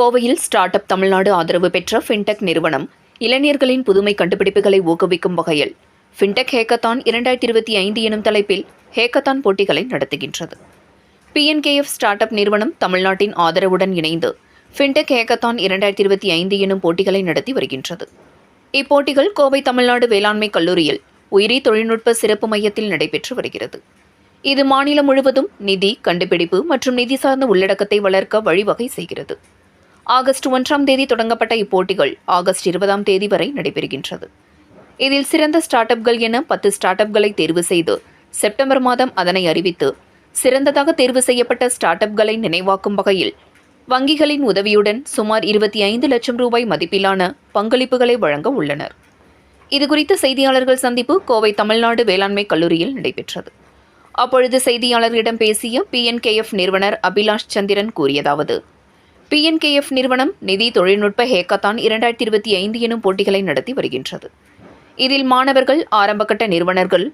கோவையில் start up Tamil Nadu ஆதரவு பெற்ற ஃபின்டெக் நிறுவனம் இளைஞர்களின் புதுமை கண்டுபிடிப்புகளை ஊக்குவிக்கும் வகையில் ஃபின்டெக் ஹேக்கத்தான் இரண்டாயிரத்தி இருபத்தி ஐந்து எனும் தலைப்பில் ஹேக்கத்தான் போட்டிகளை நடத்துகின்றது. பிஎன்கேஎஃப் ஸ்டார்ட் அப் நிறுவனம் தமிழ்நாட்டின் ஆதரவுடன் இணைந்து ஃபின்டெக் ஹேக்கத்தான் இரண்டாயிரத்தி இருபத்தி ஐந்து எனும் போட்டிகளை நடத்தி வருகின்றது. இப்போட்டிகள் கோவை தமிழ்நாடு வேளாண்மை கல்லூரியில் உயிரி தொழில்நுட்ப சிறப்பு மையத்தில் நடைபெற்று வருகிறது. இது மாநிலம் முழுவதும் நிதி கண்டுபிடிப்பு மற்றும் நிதி சார்ந்த உள்ளடக்கத்தை வளர்க்க வழிவகை செய்கிறது. ஆகஸ்ட் ஒன்றாம் தேதி தொடங்கப்பட்ட இப்போட்டிகள் ஆகஸ்ட் இருபதாம் தேதி வரை நடைபெறுகின்றது. இதில் சிறந்த ஸ்டார்ட் அப்கள் என பத்து ஸ்டார்ட் அப்களை தேர்வு செய்து செப்டம்பர் மாதம் அதனை அறிவித்து சிறந்ததாக தேர்வு செய்யப்பட்ட ஸ்டார்ட் அப்களை நினைவாக்கும் வகையில் வங்கிகளின் உதவியுடன் சுமார் இருபத்தி ஐந்து லட்சம் ரூபாய் மதிப்பிலான பங்களிப்புகளை வழங்க உள்ளனர். இதுகுறித்த செய்தியாளர்கள் சந்திப்பு கோவை தமிழ்நாடு வேளாண்மை கல்லூரியில் நடைபெற்றது. அப்பொழுது செய்தியாளர்களிடம் பேசிய பிஎன்கேஎஃப் நிறுவனர் அபிலாஷ் சந்திரன் கூறியதாவது பிஎன்கேஎஃப் நிறுவனம் நிதி தொழில்நுட்ப ஹேக்கத்தான் இரண்டாயிரத்தி இருபத்தி ஐந்து எனும் போட்டிகளை நடத்தி வருகின்றது. இதில் மாணவர்கள் ஆரம்பகட்ட நிறுவனர்கள்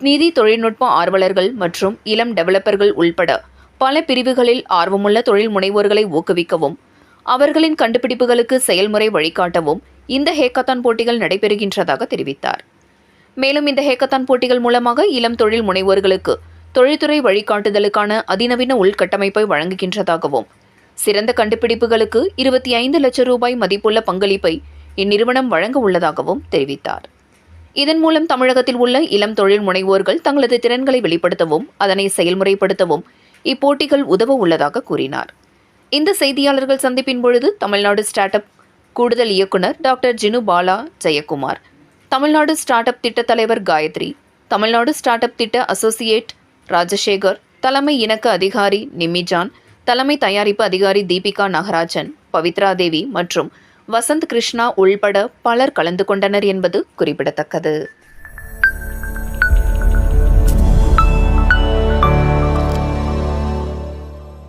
நிதி தொழில்நுட்ப ஆர்வலர்கள் மற்றும் இளம் டெவலப்பர்கள் உள்பட பல பிரிவுகளில் ஆர்வமுள்ள தொழில் முனைவோர்களை ஊக்குவிக்கவும் அவர்களின் கண்டுபிடிப்புகளுக்கு செயல்முறை வழிகாட்டவும் இந்த ஹேக்கத்தான் போட்டிகள் நடைபெறுகின்றதாக தெரிவித்தார். மேலும் இந்த ஹேக்கத்தான் போட்டிகள் மூலமாக இளம் தொழில் முனைவோர்களுக்கு தொழில்துறை வழிகாட்டுதலுக்கான அதிநவீன உள்கட்டமைப்பை வழங்குகின்றதாகவும் சிறந்த கண்டுபிடிப்புகளுக்கு இருபத்தி ஐந்து லட்சம் ரூபாய் மதிப்புள்ள பங்களிப்பை இந்நிறுவனம் வழங்க உள்ளதாகவும் தெரிவித்தார். இதன் மூலம் தமிழகத்தில் உள்ள இளம் தொழில் முனைவோர்கள் தங்களது திறன்களை வெளிப்படுத்தவும் அதனை செயல்முறைப்படுத்தவும் இப்போட்டிகள் உதவ உள்ளதாக கூறினார். இந்த செய்தியாளர்கள் சந்திப்பின் பொழுது தமிழ்நாடு ஸ்டார்ட் அப் கூடுதல் இயக்குனர் doctor Jinu Bala Jayakumar Tamil Nadu start up திட்ட தலைவர் காயத்ரி தமிழ்நாடு ஸ்டார்ட் அப் திட்ட அசோசியேட் ராஜசேகர் தலைமை இணக்க அதிகாரி நிமிஜான் தலைமை தயாரிப்பு அதிகாரி தீபிகா நாகராஜன் பவித்ரா தேவி மற்றும் வசந்த் கிருஷ்ணா உள்பட பலர் கலந்து கொண்டனர் என்பது குறிப்பிடத்தக்கது.